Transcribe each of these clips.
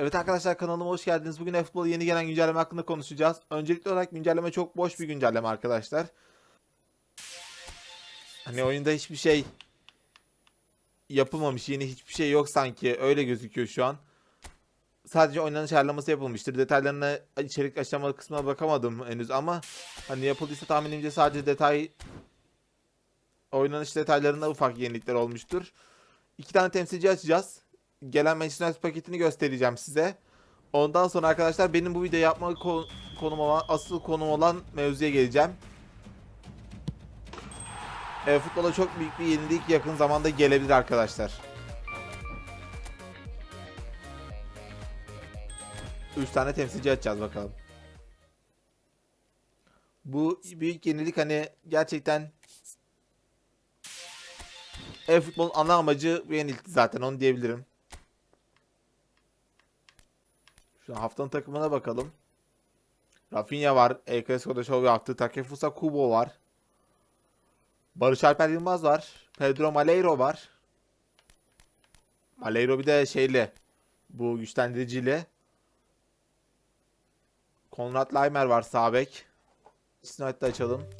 Evet arkadaşlar kanalıma hoş geldiniz. Bugün futbol yeni gelen güncelleme hakkında konuşacağız. Öncelikli olarak güncelleme çok boş bir güncelleme arkadaşlar. Hani oyunda hiçbir şey yapılmamış, yeni hiçbir şey yok sanki. Öyle gözüküyor şu an. Sadece oynanış ayarlaması yapılmıştır. Detaylarına, içerik aşama kısmına bakamadım henüz ama hani yapıldıysa tahminimce sadece detay oynanış detaylarında ufak yenilikler olmuştur. İki tane temsilci açacağız gelen Manchester United paketini göstereceğim size. Ondan sonra arkadaşlar benim bu videoyu yapma ko- konum olan, asıl konum olan mevzuya geleceğim. E, futbola çok büyük bir yenilik yakın zamanda gelebilir arkadaşlar. 3 tane temsilci açacağız bakalım. Bu büyük yenilik hani gerçekten e-futbolun ana amacı bu yenilikti zaten onu diyebilirim. An haftanın takımına bakalım. Rafinha var. El Clasico'da şov yaptı. Takefusa Kubo var. Barış Alper Yılmaz var. Pedro Maleiro var. Maleiro bir de şeyle bu güçlendiriciyle. Konrad Laimer var sağ bek. Snight'da açalım.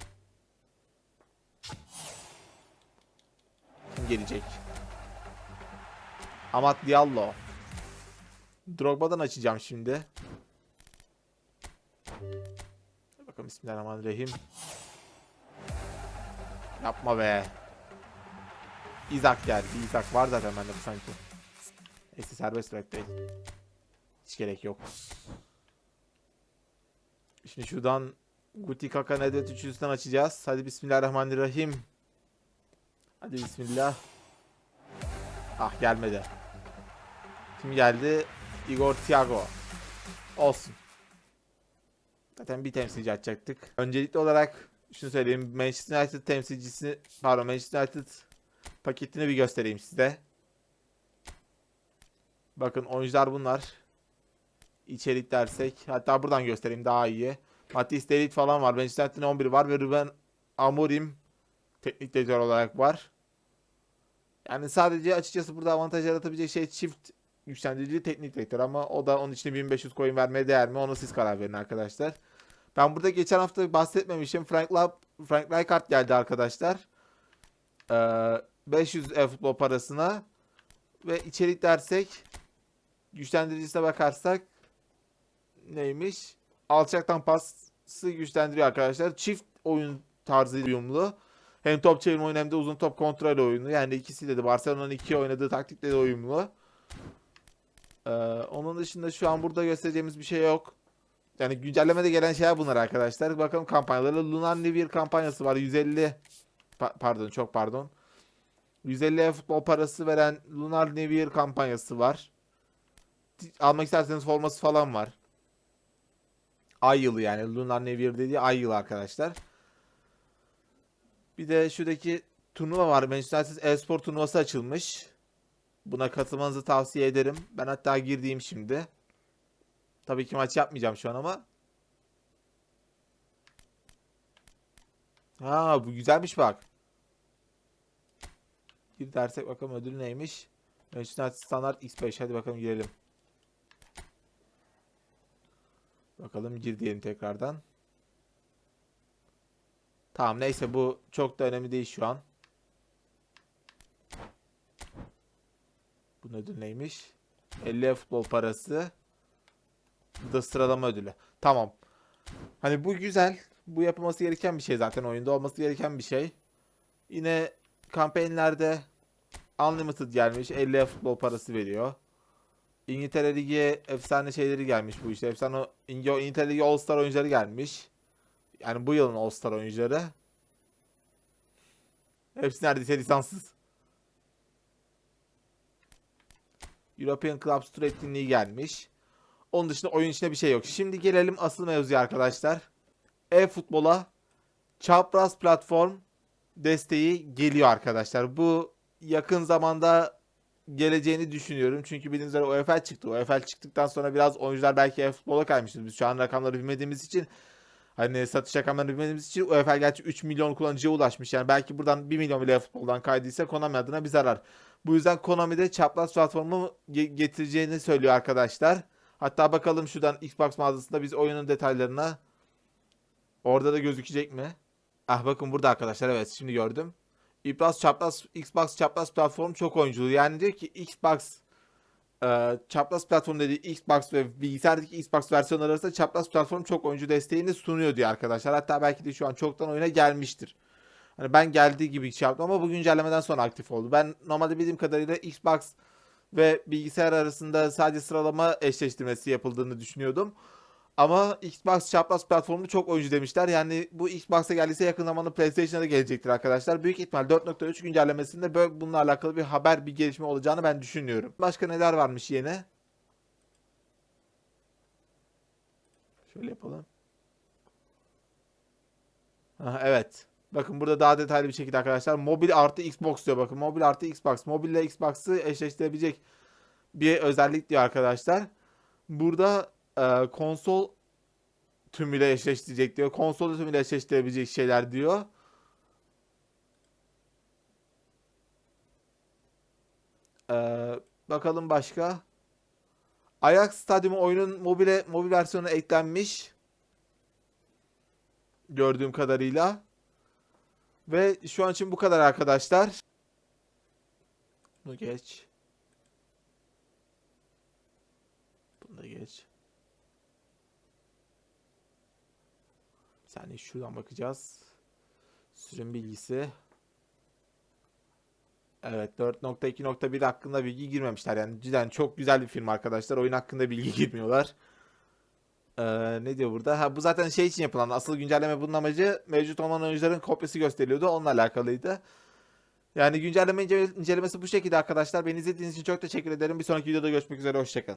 Kim gelecek? Amat Diallo. Drogba'dan açacağım şimdi. Bakalım Bismillahirrahmanirrahim. Yapma be. İzak geldi. İzak var zaten bende bu sanki. Neyse serbest bıraktayım. Hiç gerek yok. Şimdi şuradan Guti Kaka Nedved üçlüsünden açacağız. Hadi Bismillahirrahmanirrahim. Hadi Bismillah. Ah gelmedi. Kim geldi? Igor Thiago. Olsun. Zaten bir temsilci açacaktık. Öncelikli olarak şunu söyleyeyim. Manchester United temsilcisi pardon Manchester United paketini bir göstereyim size. Bakın oyuncular bunlar. İçerik dersek. Hatta buradan göstereyim daha iyi. Matisse Delit falan var. Manchester United'in 11 var ve Ruben Amorim teknik direktör olarak var. Yani sadece açıkçası burada avantaj yaratabilecek şey çift güçlendirici teknik direktör ama o da onun için 1500 coin vermeye değer mi? Onu siz karar verin arkadaşlar. Ben burada geçen hafta bahsetmemişim. Frank, Lab, Frank Rijkaard geldi arkadaşlar. Ee, 500 e-futbol parasına ve içerik dersek güçlendiricisine bakarsak neymiş? Alçaktan pası güçlendiriyor arkadaşlar. Çift oyun tarzı uyumlu. Hem top çevirme oyunu hem de uzun top kontrol oyunu. Yani ikisiyle de Barcelona'nın iki oynadığı taktikle de uyumlu. Ee, onun dışında şu an burada göstereceğimiz bir şey yok. Yani güncellemede gelen şeyler bunlar arkadaşlar. Bakalım kampanyaları. Lunar New Year kampanyası var. 150 pa- pardon çok pardon. 150 futbol parası veren Lunar New Year kampanyası var. Almak isterseniz forması falan var. Ay yılı yani. Lunar New Year dediği ay yılı arkadaşlar. Bir de şuradaki turnuva var. Manchester United e-spor turnuvası açılmış. Buna katılmanızı tavsiye ederim. Ben hatta girdiğim şimdi. Tabii ki maç yapmayacağım şu an ama. Ha bu güzelmiş bak. Gir dersek bakalım ödül neymiş. United Standart X5 hadi bakalım girelim. Bakalım gir diyelim tekrardan. Tamam neyse bu çok da önemli değil şu an. Bu ödül neymiş? 50 futbol parası. Bu da sıralama ödülü. Tamam. Hani bu güzel. Bu yapılması gereken bir şey zaten. Oyunda olması gereken bir şey. Yine kampanyalarda Unlimited gelmiş. 50 futbol parası veriyor. İngiltere Ligi efsane şeyleri gelmiş bu işte. Efsane İngi- İngiltere Ligi All Star oyuncuları gelmiş. Yani bu yılın All Star oyuncuları. Hepsi neredeyse lisanssız. European Clubs Tour etkinliği gelmiş. Onun dışında oyun içinde bir şey yok. Şimdi gelelim asıl mevzuya arkadaşlar. E-futbola çapraz platform desteği geliyor arkadaşlar. Bu yakın zamanda geleceğini düşünüyorum. Çünkü bildiğiniz üzere UEFA çıktı. UEFA çıktıktan sonra biraz oyuncular belki e-futbola kaymıştır. Biz şu an rakamları bilmediğimiz için hani satış rakamlarını bilmediğimiz için UEFA gerçi 3 milyon kullanıcıya ulaşmış. Yani belki buradan 1 milyon bile futboldan kaydıysa Konami adına bir zarar. Bu yüzden Konami'de çapraz platformu ge- getireceğini söylüyor arkadaşlar. Hatta bakalım şuradan Xbox mağazasında biz oyunun detaylarına orada da gözükecek mi? Ah bakın burada arkadaşlar evet şimdi gördüm. Xbox çapraz Xbox çapraz platform çok oyunculu. Yani diyor ki Xbox e, çapraz platform dediği Xbox ve bilgisayardaki Xbox versiyonları arasında çapraz platform çok oyuncu desteğini sunuyor diyor arkadaşlar. Hatta belki de şu an çoktan oyuna gelmiştir. Hani ben geldiği gibi şey yaptım ama bu güncellemeden sonra aktif oldu. Ben normalde bildiğim kadarıyla Xbox ve bilgisayar arasında sadece sıralama eşleştirmesi yapıldığını düşünüyordum. Ama Xbox çapraz platformu çok oyuncu demişler. Yani bu Xbox'a geldiyse yakın zamanda PlayStation'a da gelecektir arkadaşlar. Büyük ihtimal 4.3 güncellemesinde böyle bununla alakalı bir haber, bir gelişme olacağını ben düşünüyorum. Başka neler varmış yeni? Şöyle yapalım. Aha, evet. Bakın burada daha detaylı bir şekilde arkadaşlar. Mobil artı Xbox diyor bakın. Mobil artı Xbox. Mobille Xbox'ı eşleştirebilecek bir özellik diyor arkadaşlar. Burada e, konsol tümüyle eşleştirecek diyor. Konsol tümüyle eşleştirebilecek şeyler diyor. Ee, bakalım başka. Ajax Stadyumu oyunun mobile mobil versiyonu eklenmiş. Gördüğüm kadarıyla. Ve şu an için bu kadar arkadaşlar. Bunu geç. Bunu da geç. Saniye şuradan bakacağız. Sürüm bilgisi. Evet 4.2.1 hakkında bilgi girmemişler. Yani cidden çok güzel bir film arkadaşlar. Oyun hakkında bilgi girmiyorlar. Ee, ne diyor burada? Ha bu zaten şey için yapılan asıl güncelleme bunun amacı mevcut olan oyuncuların kopyası gösteriliyordu. Onunla alakalıydı. Yani güncelleme ince- incelemesi bu şekilde arkadaşlar. Beni izlediğiniz için çok teşekkür ederim. Bir sonraki videoda görüşmek üzere. Hoşçakalın.